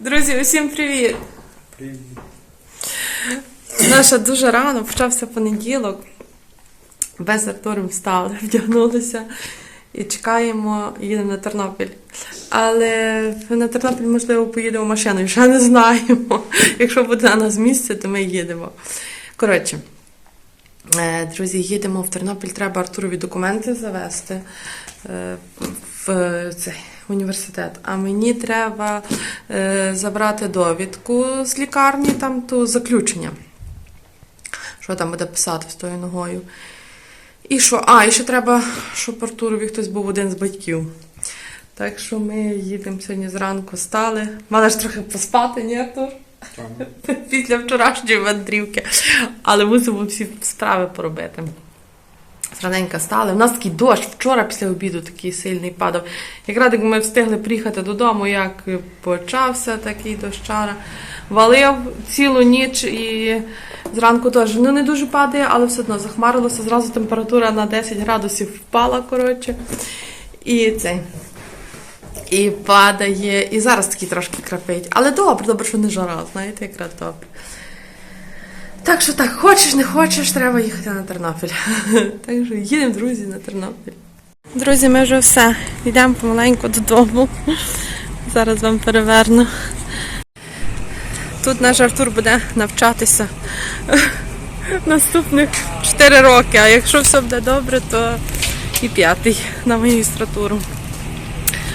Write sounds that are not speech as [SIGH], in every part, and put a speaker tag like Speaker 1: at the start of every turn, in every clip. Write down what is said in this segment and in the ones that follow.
Speaker 1: Друзі, усім привіт!
Speaker 2: Привіт.
Speaker 1: Наша дуже рано почався понеділок. Без Артуром встали, [LAUGHS] вдягнулися і чекаємо, їдемо на Тернопіль. Але на Тернопіль, можливо, поїдемо машиною, ще не знаємо. [LAUGHS] Якщо буде на нас місце, то ми їдемо. Коротше, е, друзі, їдемо в Тернопіль, треба Артурові документи завести е, в цей університет. А мені треба е, забрати довідку з лікарні, там ту заключення. Що там буде писати з тою ногою. І що? А, і ще треба, щоб Артурові хтось був один з батьків. Так що ми їдемо сьогодні зранку, стали. Мали ж трохи поспати, ні, Артур? [LAUGHS] Після вчорашньої мандрівки. Але мусимо всі справи поробити. Раненько стали. У нас такий дощ вчора після обіду такий сильний падав. Якраз як ми встигли приїхати додому, як почався такий дощара. Валив цілу ніч і зранку теж ну, не дуже падає, але все одно захмарилося. Зразу температура на 10 градусів впала, коротше. І цей. І падає. І зараз такий трошки крапить. Але добре, добре, що не жара, знаєте, якраз добре. Так що так, хочеш, не хочеш, треба їхати на Тернопіль. [LAUGHS] Так що їдемо, друзі, на Тернопіль. Друзі, ми вже все. Йдемо помаленьку додому. Зараз вам переверну. Тут наш Артур буде навчатися [LAUGHS] наступних 4 роки, а якщо все буде добре, то і п'ятий на магістратуру.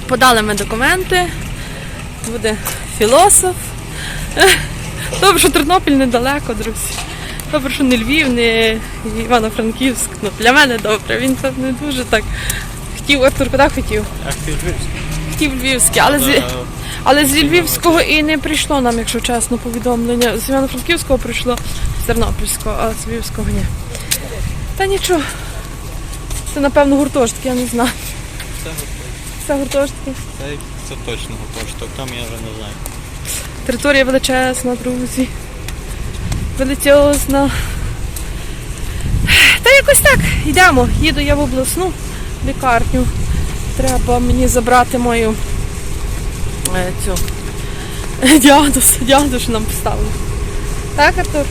Speaker 1: Подали ми документи, буде філософ. [LAUGHS] Добре, що Тернопіль недалеко, друзі. Добре, що не Львів, не Івано-Франківськ. Ну, для мене добре. Він це не дуже так хотів. Артур, куди хотів? Хотів Львівський, але з, але з Львівського і не прийшло нам, якщо чесно, повідомлення. З Івано-Франківського прийшло, з Тернопільського, а з Львівського ні. Та нічого. Це, напевно, гуртожитки, я не знаю. Це гуртожитки.
Speaker 2: Це, це точно поштовх, там я вже не знаю.
Speaker 1: Територія величезна, друзі. Величезна. Та якось так. Йдемо. Їду я в обласну лікарню. Треба мені забрати мою е, цю [LAUGHS] діагноз, діагноз нам поставили. Так, Артур?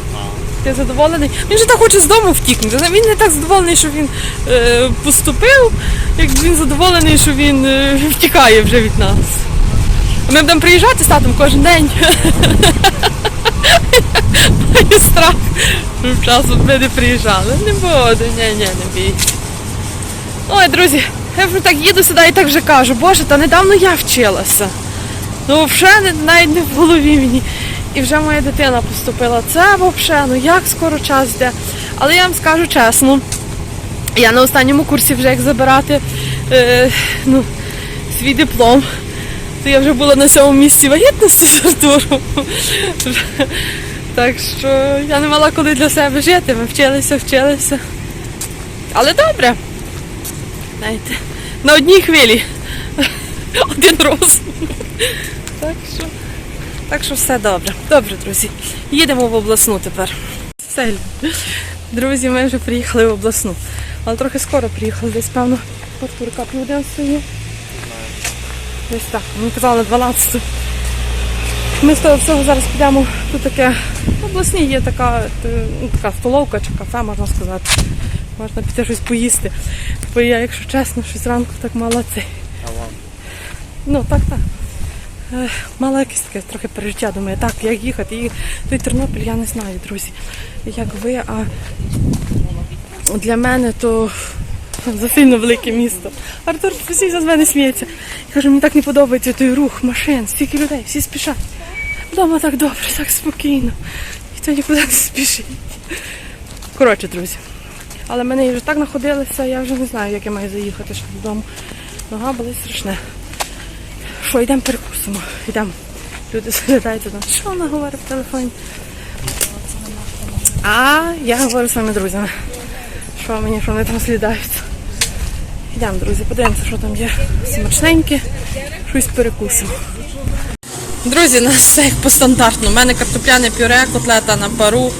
Speaker 1: Ти задоволений? Він же так хоче з дому втікнути. Він не так задоволений, що він е, поступив, як він задоволений, що він е, втікає вже від нас. Ми будемо приїжджати з татом кожен день. Маю страх, щоб часом ми не приїжджали. Не буду, ні, ні, не бійся. Ой, друзі, я вже так їду сюди і так вже кажу, боже, та недавно я вчилася. Ну, взагалі навіть не в голові мені. І вже моя дитина поступила. Це взагалі, ну як скоро час йде. Але я вам скажу чесно, я на останньому курсі вже як забирати е, ну, свій диплом то я вже була на цьому місці вагітності [LAUGHS] з Артуром. Так що я не мала коли для себе жити. Ми вчилися, вчилися. Але добре. Знаєте, на одній хвилі. [LAUGHS] Один розум. Так що, так що все добре. Добре, друзі. Їдемо в обласну тепер. Все. Друзі, ми вже приїхали в обласну. Але трохи скоро приїхали, десь певно, Артурка південь Десь так, мені казали 12. Ми з того всього зараз підемо. Тут таке в обласній є така, е, ну, така столовка чи кафе, можна сказати. Можна піти щось поїсти. Бо я, якщо чесно, щось зранку так мала цей. Ну так, так. Е, Мала якесь таке трохи пережиття. Думаю, так, як їхати. І той Тернопіль я не знаю, друзі. Як ви, а для мене то [LAUGHS] засильно велике місто. Артур постійно з мене сміється. Я кажу, мені так не подобається той рух, машин, стільки людей, всі спішать. Вдома так добре, так спокійно. Ніхто нікуди не спішить. Коротше, друзі. Але мене вже так находилися, я вже не знаю, як я маю заїхати ще додому. Нога болить страшне. Що, йдемо перекусимо. Йдемо. Люди заглядають до. Що вона говорить в телефоні? А я говорю з своїми друзями. Що мені, що вони там слідаються. Йдемо, друзі, подивимося, що там є смачненьке, щось перекусимо. Друзі, нас все як по стандартно. У мене картопляне пюре, котлета на пару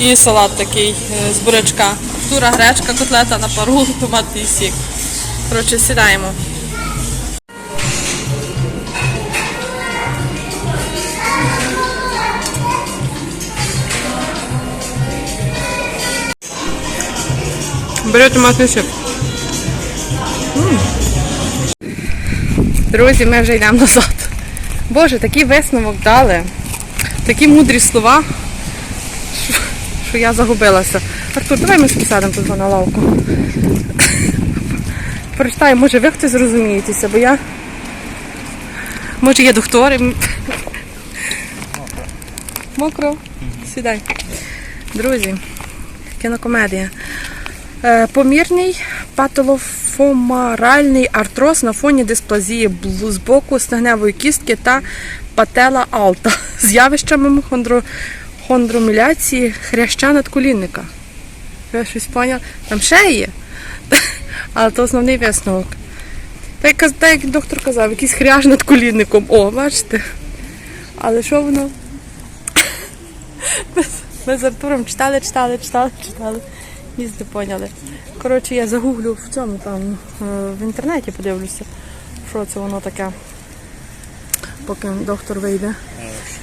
Speaker 1: і салат такий е, з бурячка. Тура гречка, котлета на пару, [LAUGHS] томатний сік. Коротше, сідаємо. Берете томатний сік. Друзі, ми вже йдемо назад. Боже, такий висновок дали. Такі мудрі слова, що, що я загубилася. Артур, давай ми сядемо тут на лавку. Прочитаю, може ви хтось зрозумієтеся, бо я. Може є доктори. Мокро. Сідай. Друзі, кінокомедія. Е, Помірний патолофомаральний артроз на фоні дисплазії з боку стегневої кістки та патела алта [LAUGHS] з явищами хондро... хондроміляції хряща надколінника. Ви щось поняли? Там ще є. [LAUGHS] Але то основний висновок. Так, як- доктор казав, якийсь хряж над колінником. О, бачите? Але що воно? [LAUGHS] Ми з Артуром читали, читали, читали, читали. Не поняли. Коротше, я загуглю в цьому там е, в інтернеті подивлюся, що це воно таке. Поки доктор вийде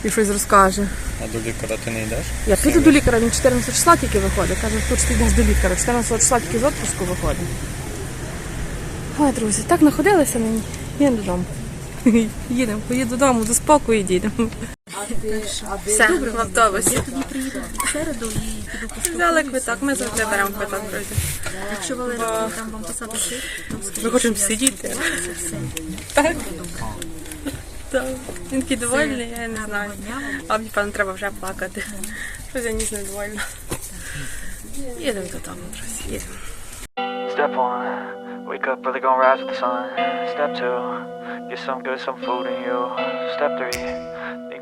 Speaker 1: і щось розкаже.
Speaker 2: А до лікаря ти не йдеш?
Speaker 1: Я піду до лікаря, він 14 числа тільки виходить. Каже, тут ти йдеш до лікаря. 14 числа тільки з відпуску виходить. Ой, друзі, так находилися мені. Їдемо додому. [LAUGHS] Їдемо, поїду додому, до спокою дійдемо. Все, в автобусі.
Speaker 3: в середу і піду по
Speaker 1: Взяли квиток, ми завжди беремо квиток, друзі.
Speaker 3: Якщо Валерій там вам сир, то
Speaker 1: Ми хочемо сидіти. Так. Так. Він такий довольний, я не знаю. А мені, певно, треба вже плакати. Щось я ніс недовольна. Їдемо додому, друзі, їдемо.
Speaker 4: Step one, wake up early, gonna rise with the sun. Step two, get some good, some food in you. Step three,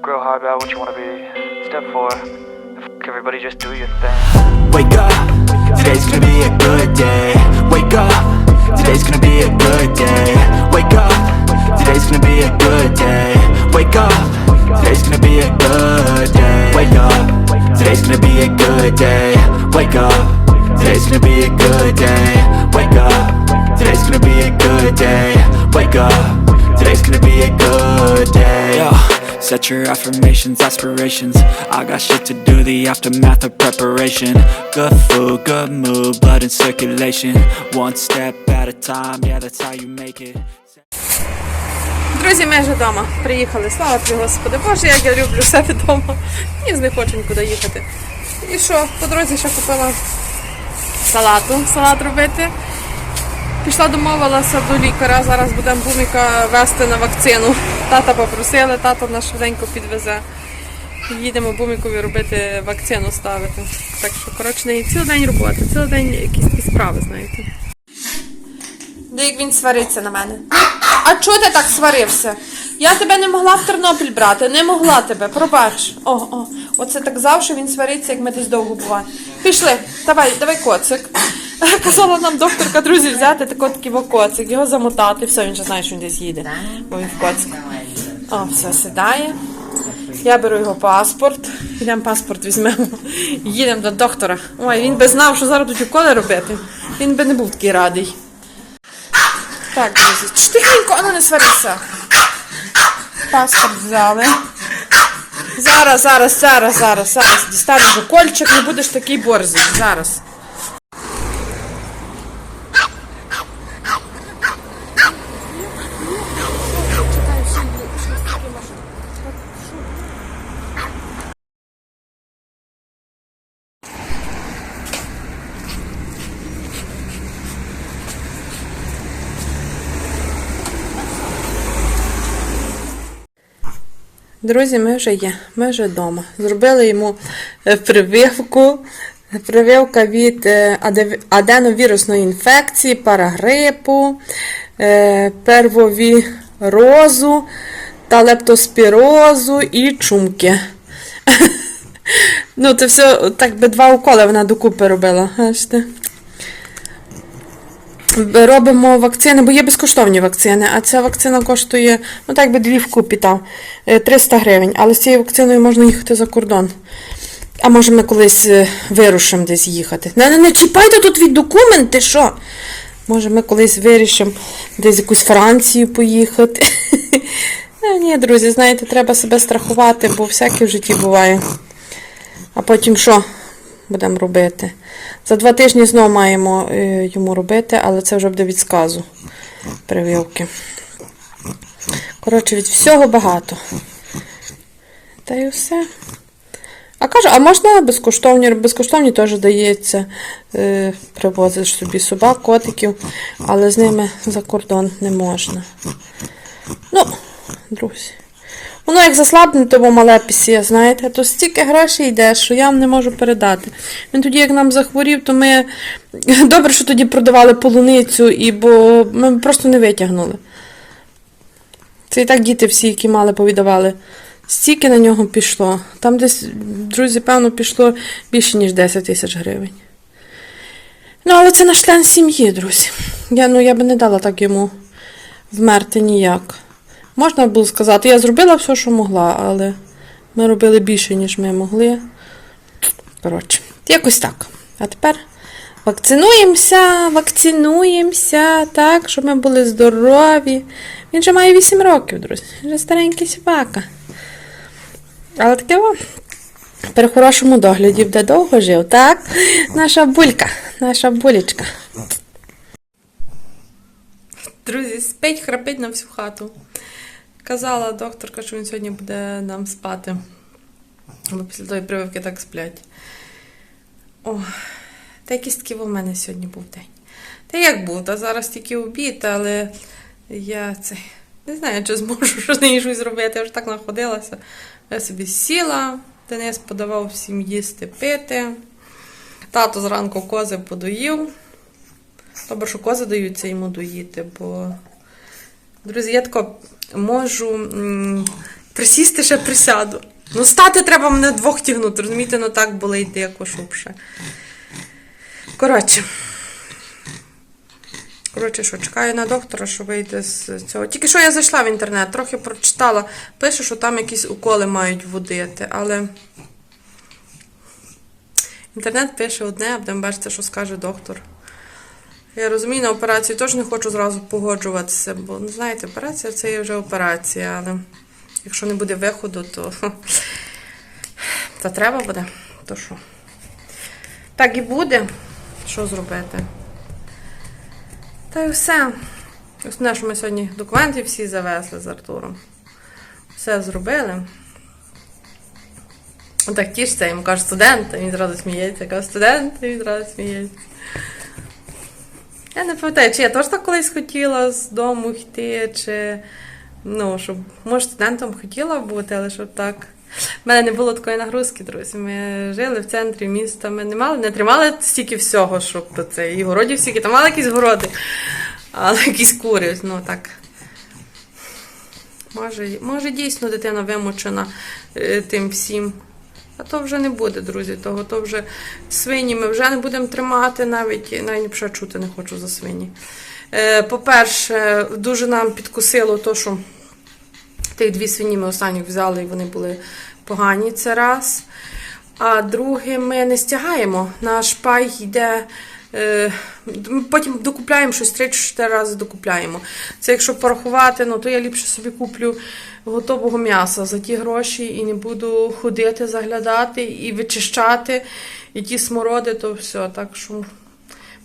Speaker 4: real hard about what you wanna be. Step four, f- everybody just do your thing.
Speaker 5: Wake up, today's gonna be a good day. Wake up, today's gonna be a good day. Wake up, today's gonna be a good day. Wake up, today's gonna be a good day. Wake up, today's gonna be a good day. Wake up, today's gonna be a good day. Wake up, today's gonna be a good day. Wake up, today's gonna be a good day. Set your affirmations, aspirations. I got shit to do, the aftermath of preparation. Good food, good mood, blood in circulation. One step at a time, yeah, that's how you make it.
Speaker 1: Друзі, ми вже вдома. Приїхали. Слава тобі, Господи. Боже, як я люблю себе вдома. Ні, не хочу нікуди їхати. І що, по дорозі ще купила салату, салат робити. Пішла домовилася до лікаря. Зараз будемо буміка вести на вакцину. Тата попросили, тато нас швиденько підвезе. Їдемо бумікові робити вакцину ставити. Так що, коротше, не цілий день роботи, цілий день якісь такі справи, знаєте. Де як він свариться на мене. А чого ти так сварився? Я тебе не могла в Тернопіль брати, не могла тебе, пробач. О, о, оце так завжди він свариться, як ми десь довго буваємо. Пішли, давай, давай коцик. [LAUGHS] Казала нам докторка, друзі, взяти тако такий во коцик, його замотати, все, він вже знає, що він десь їде, бо він в коцику. О, все, сідає. Я беру його паспорт, йдемо паспорт візьмемо, їдемо до доктора. Ой, він би знав, що зараз тут уколи робити. Він би не був такий радий. Так, друзі, Чш, тихенько, ану не сварися. Паспорт взяли. Зараз, зараз, зараз, зараз, зараз. Дістанеш кольчик, не будеш такий борзий. Зараз. Друзі, ми вже є, ми вже вдома. Зробили йому е, прививку. Прививка від е, аденовірусної інфекції, парагрипу, е, первовірозу та лептоспірозу і чумки. [LAUGHS] Ну, це все так би два уколи вона докупи робила. Бачите? Робимо вакцини, бо є безкоштовні вакцини, а ця вакцина коштує, ну так би дві вкупі там, е, 300 гривень. Але з цією вакциною можна їхати за кордон. А може ми колись е, вирушимо десь їхати. Не, не, не чіпайте тут від документи, що? Може, ми колись вирішимо десь якусь Францію поїхати. [LAUGHS] Е, Ні, друзі, знаєте, треба себе страхувати, бо всяке в житті буває. А потім що? Будемо робити. За два тижні знову маємо е, йому робити, але це вже буде від сказу прививки. Коротше, від всього багато. Та й все. А кажу, а можна безкоштовні? Безкоштовні теж дається. Е, привозиш собі собак, котиків, але з ними за кордон не можна. Ну, друзі. Воно як заслабне, тому мале пісє, знаєте, то стільки грошей йде, що я вам не можу передати. Він тоді, як нам захворів, то ми [LAUGHS] добре, що тоді продавали полуницю, і бо ми просто не витягнули. Це і так діти всі, які мали, повідавали. Стільки на нього пішло. Там десь, друзі, певно, пішло більше, ніж 10 тисяч гривень. Ну, але це наш член сім'ї, друзі. Я, ну, я би не дала так йому вмерти ніяк. Можна було сказати, я зробила все, що могла, але ми робили більше, ніж ми могли. Коротше, якось так. А тепер вакцинуємося, вакцинуємося, так, щоб ми були здорові. Він же має 8 років, друзі. Він же старенький собака. Але таке о, при хорошому догляді буде довго жив, так? Наша булька, наша булечка. Друзі, спить, храпить на всю хату. Казала докторка, що він сьогодні буде нам спати. Бо після тої прививки так сплять. О, та якийсь такий у мене сьогодні був день. Та як був? Та зараз тільки обід, але я це не знаю, чи зможу що з нею щось зробити. Я вже так находилася. Я собі сіла, Денис подавав всім їсти пити. Тато зранку кози подоїв. Добре, що кози даються йому доїти, бо. Друзі, я тако можу присісти ще присяду. Ну, стати треба мене двох тягнути, розумієте, ну так йти, як ще. Коротше. Коротше, що, чекаю на доктора, що вийде з цього. Тільки що я зайшла в інтернет, трохи прочитала. Пише, що там якісь уколи мають вводити, але. Інтернет пише одне, а будемо бачити, що скаже доктор. Я розумію, на операцію теж не хочу зразу погоджуватися, бо, ну, знаєте, операція це є вже операція, але якщо не буде виходу, то, то треба буде. То що? Так і буде. Що зробити? Та й все. Основне, що ми сьогодні документи всі завезли з Артуром. Все зробили. Так тішиться, йому кажуть студент, а він зразу сміється. Каже, студент, і він зразу сміється. Я не пам'ятаю, чи я теж так колись хотіла з дому йти, чи ну, щоб, може, студентом хотіла бути, але щоб так. У мене не було такої нагрузки, друзі. Ми жили в центрі міста, ми не мали, не тримали стільки всього, щоб це, і городів стільки, там мали якісь городи, але якісь кури, ну так. Може, може дійсно дитина вимучена е, тим всім. А то вже не буде, друзі, того то вже свині ми вже не будемо тримати, навіть навіть вже чути не хочу за свині. Е, По-перше, дуже нам підкусило то, що тих дві свині ми останніх взяли, і вони були погані, це раз. А друге, ми не стягаємо. Наш пай йде. е, потім докупляємо щось 3-4 рази докупляємо. Це якщо порахувати, ну то я ліпше собі куплю готового м'яса за ті гроші і не буду ходити, заглядати і вичищати, і ті смороди, то все. Так що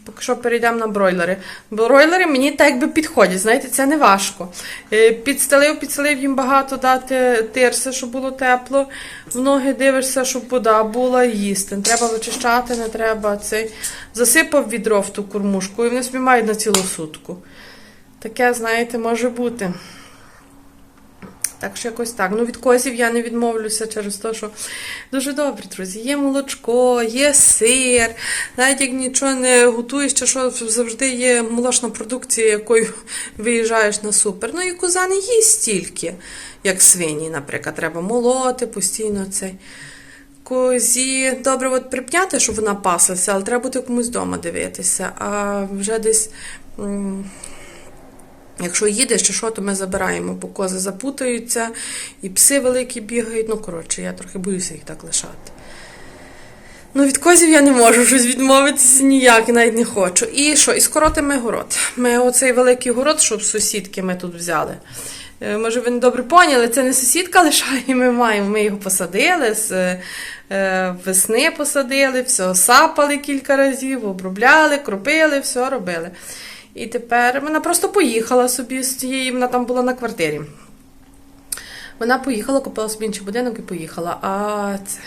Speaker 1: поки що перейдемо на бройлери. Бройлери мені так якби підходять, знаєте, це не важко. Е, Підстелив, підстелив їм багато дати тирси, щоб було тепло. В ноги дивишся, щоб вода була, їсти. Не треба вичищати, не треба цей. Засипав відро в ту кормушку, і вони собі мають на цілу сутку. Таке, знаєте, може бути. Так що якось так. Ну, від козів я не відмовлюся через те, що дуже добре, друзі. Є молочко, є сир. Навіть як нічого не готуєш, чи що завжди є молочна продукція, якою виїжджаєш на супер. Ну і коза не їсть стільки, як свині, наприклад. Треба молоти постійно цей. Козі добре от припняти, щоб вона паслася, але треба бути комусь вдома дивитися. А вже десь. Якщо їдеш чи що, то ми забираємо, бо кози запутаються, і пси великі бігають. Ну, коротше, я трохи боюся їх так лишати. Ну, від козів я не можу щось відмовитися ніяк, навіть не хочу. І що? І скоротимо город. Ми оцей великий город, щоб сусідки ми тут взяли. Е, Може, ви не добре поняли, це не сусідка лишає, ми маємо. Ми його посадили, з е, весни посадили, все сапали кілька разів, обробляли, кропили, все робили. І тепер вона просто поїхала собі з цієї, вона там була на квартирі. Вона поїхала, купила собі інший будинок і поїхала. А, це,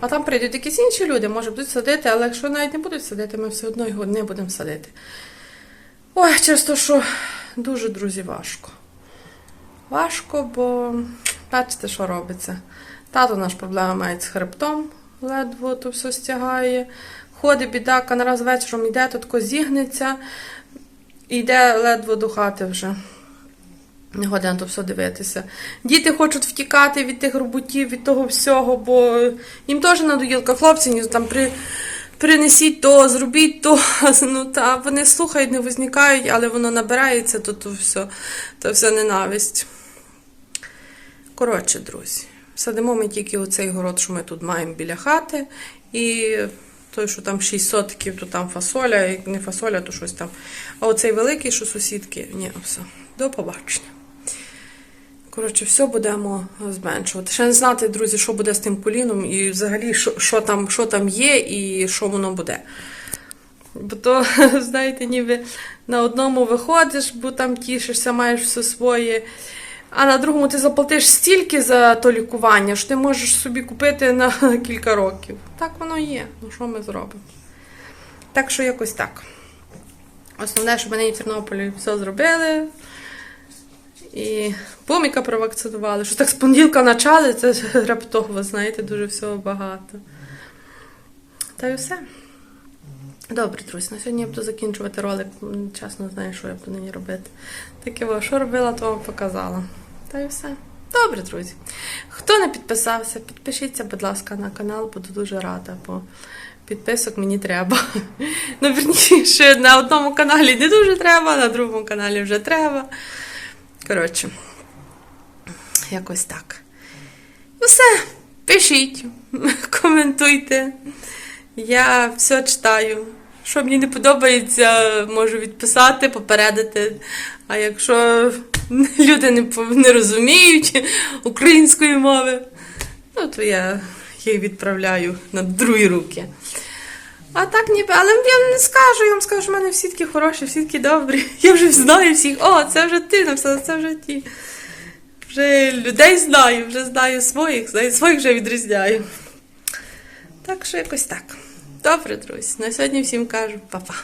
Speaker 1: а там прийдуть якісь інші люди, може будуть садити, але якщо навіть не будуть садити, ми все одно його не будемо садити. Ой, через те, що дуже, друзі, важко. Важко, бо бачите, що робиться. Тато наш проблема має з хребтом, ледве то все стягає. Ходить бідака, нараз вечором йде, то зігнеться, і йде ледве до хати вже. Не годин то все дивитися. Діти хочуть втікати від тих роботів, від того всього, бо їм теж надоїлка. Хлопці там при, принесіть то, зробіть то. [LAUGHS] Ну, та вони слухають, не возникають, але воно набирається, то, то все, то все ненависть. Коротше, друзі, садимо ми тільки оцей город, що ми тут маємо біля хати, і той, що там 6 сотків, то там фасоля, як не фасоля, то щось там. А оцей великий, що сусідки, ні, все. До побачення. Коротше, все будемо зменшувати. Ще не знати, друзі, що буде з тим коліном і взагалі, що, що, там, що там є і що воно буде. Бо то, [LAUGHS] знаєте, ніби на одному виходиш, бо там тішишся, маєш все своє. А на другому ти заплатиш стільки за то лікування, що ти можеш собі купити на [LAUGHS] кілька років. Так воно є. Ну що ми зробимо? Так що якось так. Основне, щоб мене в Тернополі все зробили. І поміка провакцинували. Що так з понеділка почали, це [LAUGHS] раптово, знаєте, дуже всього багато. Та й все. Добре, друзі, на сьогодні я буду закінчувати ролик. Чесно знаю, що я буду нині робити. Таке, що робила, то вам показала. Та й все. Добре, друзі. Хто не підписався, підпишіться, будь ласка, на канал, буду дуже рада, бо підписок мені треба. [LAUGHS] Ну, вірніше, на одному каналі не дуже треба, на другому каналі вже треба. Коротше, якось так. Ну все, пишіть, [LAUGHS] коментуйте. Я все читаю. Що мені не подобається, можу відписати, попередити. А якщо люди не, не розуміють української мови, ну, то я їх відправляю на другі руки. А так ніби, але я не скажу, я вам скажу, що в мене всі такі хороші, всі такі добрі. [LAUGHS] Я вже знаю всіх. О, це вже ти написала, це вже ті. Вже людей знаю, вже знаю своїх, знаю, своїх вже відрізняю. Так що якось так. Добре, друзі. На сьогодні всім кажу па-па.